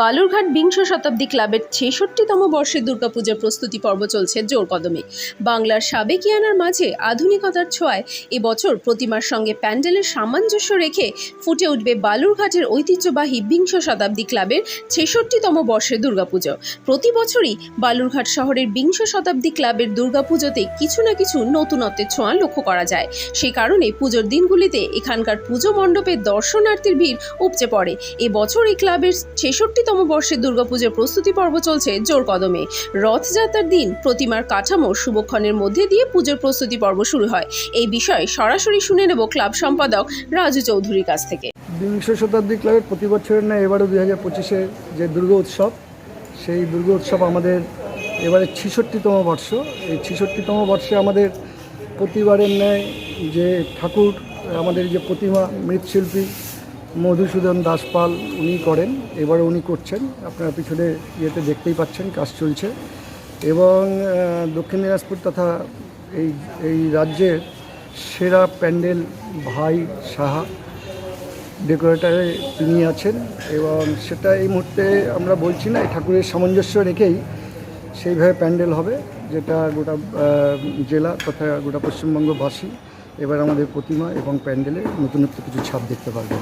বালুরঘাট বিংশ শতাব্দী ক্লাবের ছেষট্টিতম বর্ষের দুর্গাপূজার প্রস্তুতি পর্ব চলছে জোর কদমে বাংলার সাবেকিয়ানার মাঝে আধুনিকতার ছোঁয়ায় এবছর প্রতিমার সঙ্গে প্যান্ডেলের সামঞ্জস্য রেখে ফুটে উঠবে বালুরঘাটের ঐতিহ্যবাহী বিংশ শতাব্দী ক্লাবের ছেষট্টিতম বর্ষের দুর্গাপুজো। প্রতি বছরই বালুরঘাট শহরের বিংশ শতাব্দী ক্লাবের দুর্গাপুজোতে কিছু না কিছু নতুনত্বের ছোঁয়া লক্ষ্য করা যায়। সেই কারণে পুজোর দিনগুলিতে এখানকার পুজো মণ্ডপে দর্শনার্থীর ভিড় উপচে পড়ে। এবছর এই ক্লাবের ছেষট্টিতম বর্ষের দুর্গাপুজোর প্রস্তুতি পর্ব চলছে জোর কদমে। রথযাত্রার দিন প্রতিমার কাঠামো শুভক্ষণের মধ্যে দিয়ে পুজোর প্রস্তুতি পর্ব শুরু হয়। এই বিষয়ে সরাসরি শুনে নেব ক্লাব সম্পাদক রাজু চৌধুরীর কাছ থেকে। বিংশ শতাব্দী ক্লাবের প্রতি বছরের ন্যায় এবারও দুই হাজার পঁচিশে যে দুর্গা উৎসব, সেই দুর্গা উৎসব আমাদের এবারে ছিষট্টিতম বর্ষ। এই ছিষট্টিতম বর্ষে আমাদের প্রতিবারের ন্যায় যে ঠাকুর, আমাদের যে প্রতিমা, মৃৎশিল্পী মধুসূদন দাসপাল উনি করেন, এবারে উনি করছেন। আপনারা পিছনে ইয়েতে দেখতেই পাচ্ছেন, কাজ চলছে। এবং দক্ষিণ দিনাজপুর তথা এই এই রাজ্যের সেরা প্যান্ডেল ভাই সাহা, ডেকোরেটারে তিনি আছেন। এবং সেটা এই মুহূর্তে আমরা বলছি না ঠাকুরের সামঞ্জস্য রেখেই সেইভাবে প্যান্ডেল হবে, যেটা গোটা জেলা তথা গোটা পশ্চিমবঙ্গবাসী, এবার আমাদের প্রতিমা এবং প্যান্ডেলে নতুনত্ব কিছু ছাপ দেখতে পারবেন।